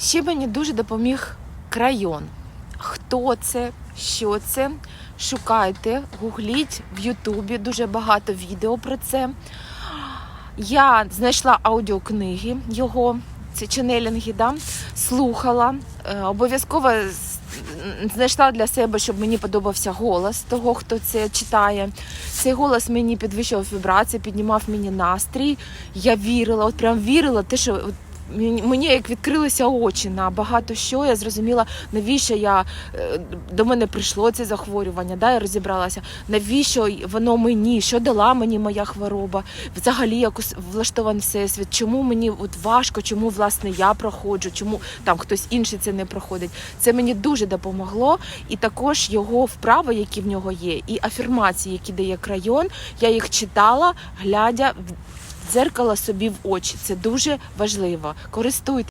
Ще мені дуже допоміг крайон. Хто це, що це? Шукайте, гугліть в Ютубі дуже багато відео про це. Я знайшла аудіокниги його, це ченелінги, да? слухала. Е, Обов'язково знайшла для себе, щоб мені подобався голос того, хто це читає. Цей голос мені підвищував вібрації, піднімав мені настрій. Я вірила, от прям вірила, те, що мені як відкрилися очі на багато що. Я зрозуміла, навіщо я е, до мене прийшло це захворювання. Да, я розібралася, навіщо воно мені, що дала мені моя хвороба, взагалі якось влаштований всесвіт, чому мені от важко, чому власне я проходжу, чому там хтось інший це не проходить. Це мені дуже допомогло, і також його вправи, які в нього є, і афірмації, які дає крайон. Я їх читала, глядя дзеркало собі в очі. Це дуже важливо. Користуйтесь.